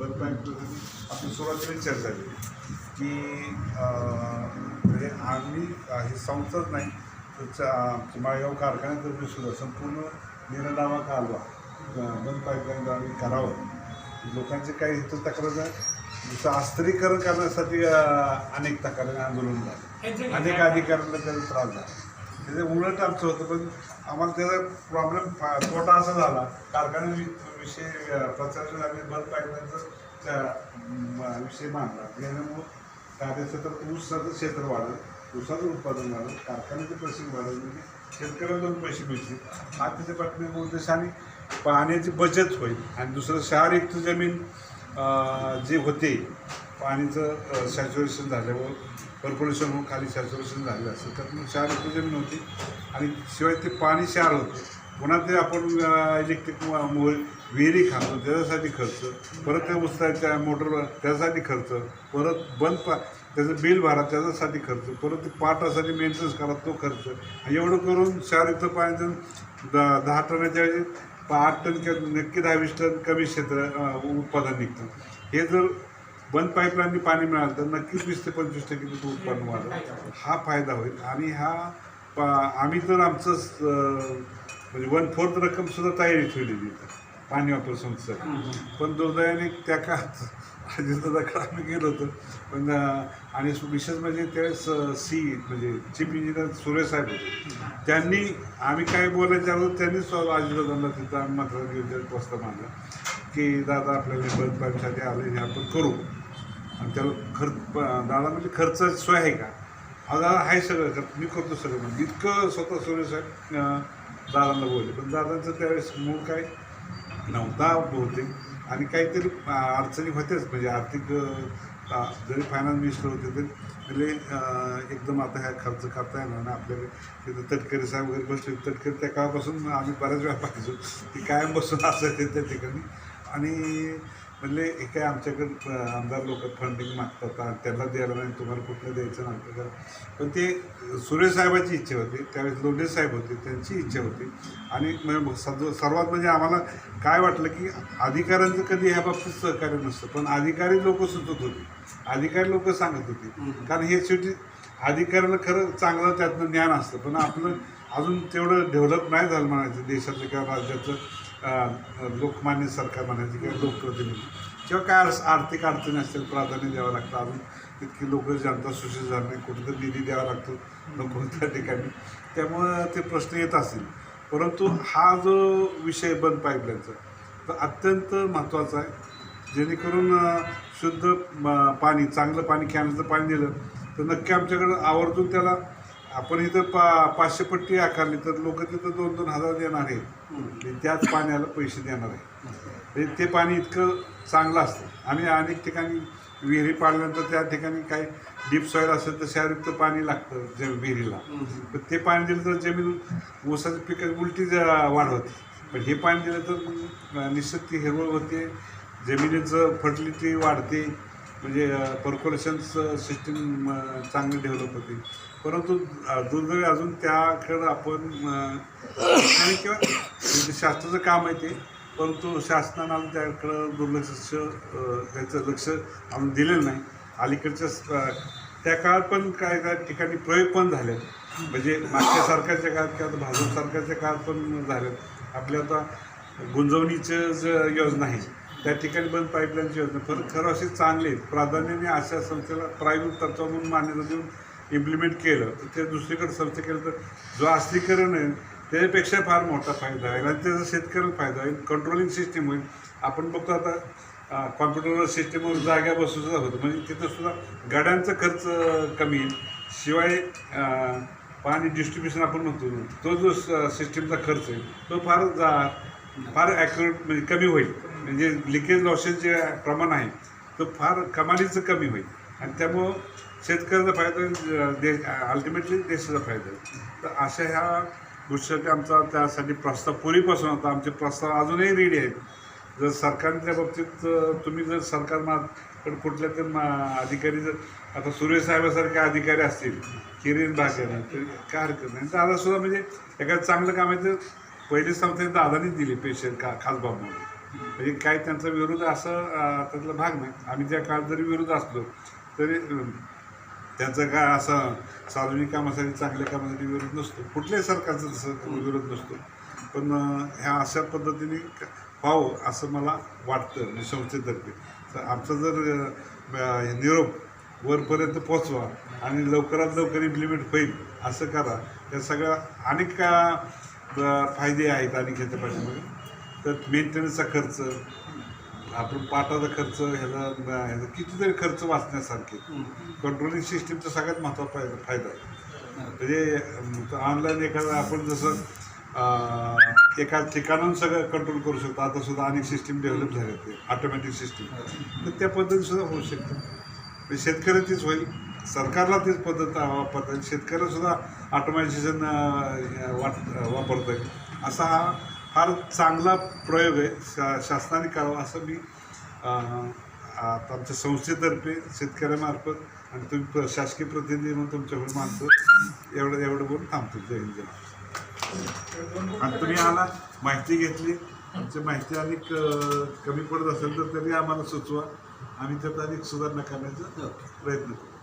Bulk पाईपसाठी आपली सुरुवातीला चर्चा झाली की म्हणजे आम्ही ही संस्थाच नाही तर माळेगाव कारखान्यातर्फे सुद्धा संपूर्ण निरनावा कालवा बंद पाईपलाईन आम्ही करावं. लोकांचे काही हित तक्रार जसं अस्त्रीकरण करण्यासाठी अनेक तक्रारी आंदोलन झाले. अनेक अधिकाऱ्यांना त्याचा त्रास झाला. त्याचे उलट आमचं होतं पण आम्हाला त्याचा प्रॉब्लेम तोटा असा झाला. कारखान्या विषय अं, प्रचाराच्या आम्ही बंद त्या विषय मांडला. याच्यामुळं कार्यक्षेत्र ऊसाचं क्षेत्र वाढलं. ऊसाचं उत्पादन वाढलं. कारखान्याचे पैसे वाढवले म्हणजे शेतकऱ्याला दोन पैसे मिळतील. हा त्याच्या पाठीमागे उद्देश आणि पाण्याची बचत होईल आणि दुसरं शहरयुक्त जमीन जे होते पाणीचं सॅच्युरेशन झाल्यावर कॉर्पोरेशन होऊन खाली सॅच्युरेशन झालेलं असतं. त्यातून क्षारयुक्त जमीन होती आणि शिवाय ते पाणी क्षार होतं. पुन्हा ते आपण इलेक्ट्रिक विहिरी खातो. त्याच्यासाठी खर्च. परत त्या उचलायच्या मोटरवर त्यासाठी खर्च. परत बंद पा त्याचं बिल भरा त्याच्यासाठी खर्च. परत ते पाटासाठी मेंटेनन्स करा तो खर्च. एवढं करून क्षारयुक्त पाण्याचं द दहा टनाच्या आठ टन किंवा नक्की दहा वीस टन कमी क्षेत्र उत्पादन निघतं. हे जर बंद पाईपलाईननी पाणी मिळालं तर नक्कीच वीस ते पंचवीस टक्के तिथं उत्पन्न वाढेल हा फायदा होईल. आणि हा पा- आम्ही तर आमचं म्हणजे वन फोर्थ रक्कम सुद्धा तयारी ठेवलेली पाणी वापर संस्थेसाठी पण दुर्दैवाने त्या काळात अजितदादाकडे आम्ही गेलो होतो. पण आणि विशेष म्हणजे त्यावेळेस सी म्हणजे चीफ इंजिनियर सुरेश साहेब होते. त्यांनी आम्ही काय बोलायचं अगोदर त्यांनीच अजितदादांना तिथं आम्ही मात्र प्रस्ताव मांडला की दादा आपल्याला बंद पाण्यासाठी आले हे आपण करू. आणि त्याला खर्च दादा म्हणजे खर्चाची सोय आहे का? हा दादा आहे सगळं खर्च मी करतो सगळं म्हणजे इतकं स्वतः सुरेश साहेब दादांना बोलले. पण दादांचं त्यावेळेस मूळ काय? नव्हता बहुतेक आणि काहीतरी अडचणी होत्याच. म्हणजे आर्थिक जरी फायनान्स मिनिस्टर होते तरी म्हणजे एकदम आता ह्या खर्च करता येणार ना आपल्याला तिथं तटकरे साहेब वगैरे बसले. तटकरे त्या काळापासून आम्ही बऱ्याच वेळा पाहिजो ती कायम बसून असायचे त्या ठिकाणी. आणि म्हणले हे काय आमच्याकडे आमदार लोक फंडिंग मागतात आणि त्यांना द्यायला नाही तुम्हाला कुठलं द्यायचं नाही का पण ते सुरेश साहेबांची इच्छा होती त्यावेळेस लोंढे साहेब होते त्यांची इच्छा होती. आणि मग सर्वात म्हणजे आम्हाला काय वाटलं की अधिकाऱ्यांचं कधी ह्या बाबतीत सहकार्य नसतं पण अधिकारी लोक सुचत होते. अधिकारी लोक सांगत होते. कारण हे शेवटी अधिकाऱ्याला खरं चांगलं त्यातनं ज्ञान असतं पण आपलं अजून तेवढं डेव्हलप नाही झालं म्हणायचं देशाचं किंवा राज्याचं. लोकमान्य सरकार म्हणायचं किंवा लोकप्रतिनिधी. किंवा काय आर्थिक अडचणी असतील प्राधान्य द्यावं लागतं अजून. इतकी लोक जनता सुशील झाली नाही कुठेतरी निधी द्यावा लागतो. नको त्या ठिकाणी. त्यामुळं ते प्रश्न येत असतील. परंतु हा जो विषय बंद पाईपलाईनचा तर अत्यंत महत्त्वाचा आहे. जेणेकरून शुद्ध पाणी चांगलं पाणी कॅनचं पाणी दिलं तर नक्की आमच्याकडं आवर्जून त्याला आपण इथं पा पाचशे पट्टी आकारली तर लोक तिथं दोन दोन हजार देणार आहेत. आणि त्याच पाण्याला पैसे देणार आहे ते पाणी इतकं चांगलं असतं. आम्ही अनेक ठिकाणी विहिरी पाडल्यानंतर त्या ठिकाणी काही डीप सॉईल असेल तर शहरयुक्त पाणी लागतं जे विहिरीला. ते पाणी दिलं तर जमीन ऊसाच्या पिकाची उलटी वाढ होते. पण हे पाणी दिलं तर निश्चित ती हिरवळ होते. जमिनीचं फर्टिलिटी वाढते. म्हणजे कॉर्पोरेशन सिस्टीम चांगली डेव्हलप होते. परंतु दुर्दैवी अजून त्याकडं आपण आणि किंवा म्हणजे शास्त्राचं काम आहे ते परंतु शासनानं अजून त्याकडं दुर्लक्ष त्याचं लक्ष अजून दिलेलं नाही. अलीकडच्या त्या काळात पण काय काय ठिकाणी प्रयोग पण झाले म्हणजे मागच्या सरकारच्या काळात किंवा आता भाजप सरकारच्या काळात पण झाले आपल्या आता गुंजवणीचं योजना आहे. त्या ठिकाणी पण पाईपलाईनची योजना. खरं खरं असे चांगले आहेत प्राधान्याने अशा संस्थेला प्रायव्हेट तत्व म्हणून मान्यता देऊन इम्प्लिमेंट केलं. तर ते दुसरीकडे संस्थे केलं तर जो अस्त्रीकरण आहे त्याच्यापेक्षा फार मोठा फायदा आहे. आणि त्याचा शेतकऱ्याला फायदा होईल कंट्रोलिंग सिस्टीम होईल. आपण बघतो आता कॉम्प्युटरवर सिस्टीमवर जाग्या बसू होतो. होतं म्हणजे तिथं सुद्धा गाड्यांचा खर्च कमी येईल शिवाय पाणी डिस्ट्रीब्युशन आपण म्हणतो तो जो सिस्टीमचा खर्च आहे तो फार जा फार ॲक्युरेट म्हणजे कमी होईल. म्हणजे लिकेज लॉसेस जे प्रमाण आहे तो फार कमालीचं कमी होईल. आणि त्यामुळं शेतकऱ्याचा फायदा देश दे अल्टिमेटली देशाचा फायदा होईल. तर अशा ह्या गोष्टीसाठी आमचा त्यासाठी प्रस्ताव पूर्वीपासून होता आमचे प्रस्ताव अजूनही रेडी आहेत. जर सरकारच्या बाबतीत तुम्ही जर सरकार सरकारमार्फत कुठल्या तरी मा- अधिकारी जर आता सुरेश साहेबासारखे अधिकारी असतील किरीन भाग्यानं तर काय हरकत नाही दादा सुद्धा म्हणजे एखादं चांगलं काम आहे तर पहिले संस्थे दादानीच दिली पेशंट का खासबाब म्हणून म्हणजे काय त्यांचा विरोध असं त्यातला भाग नाही. आम्ही त्या काळात जरी विरोध असलो तरी त्यांचं काय असं सार्वजनिक कामासाठी चांगल्या कामासाठी विरोध नसतो. कुठल्याही सरकारचा तसं विरोध नसतो. पण ह्या अशा पद्धतीने व्हावं असं मला वाटतं म्हणजे संस्थेतर्फे. तर आमचा जर निरोप वरपर्यंत पोचवा आणि लवकरात लवकर इम्प्लिमेंट होईल असं करा. या सगळ्या अनेक फायदे आहेत आणि ह्याच्या पाठीमागे तर मेंटेनन्सचा खर्च आपण पाटाचा खर्च ह्याचा ह्याचा कितीतरी खर्च वाचण्यासारखे. कंट्रोलिंग सिस्टीमचा सगळ्यात महत्त्वाचा फायदा फायदा आहे. म्हणजे ऑनलाईन एखादा आपण जसं एका ठिकाणाहून सगळं कंट्रोल करू शकतो. आता सुद्धा अनेक सिस्टीम डेव्हलप झाले ते ऑटोमॅटिक सिस्टीम तर त्या पद्धतीने सुद्धा होऊ शकतं. म्हणजे शेतकऱ्याचीच होईल. सरकारला तीच पद्धत वापरता येईल. शेतकऱ्याला सुद्धा ऑटोमॅटिझेशन वाट वापरता येईल. असा हा फार चांगला प्रयोग आहे. शा शासनाने करावा असं मी आता आमच्या संस्थेतर्फे शेतकऱ्यामार्फत आणि तुम्ही प्र- शासकीय प्रतिनिधी म्हणून तुमच्याकडे मानतो एवढं एवढं बोलून थांबतो. जय हिंद जय आणि तुम्ही आला माहिती घेतली. आमची माहिती अधिक कमी पडत असेल तर तरी आम्हाला सुचवा. आम्ही त्यात अधिक सुधारणा करण्याचा प्रयत्न करू.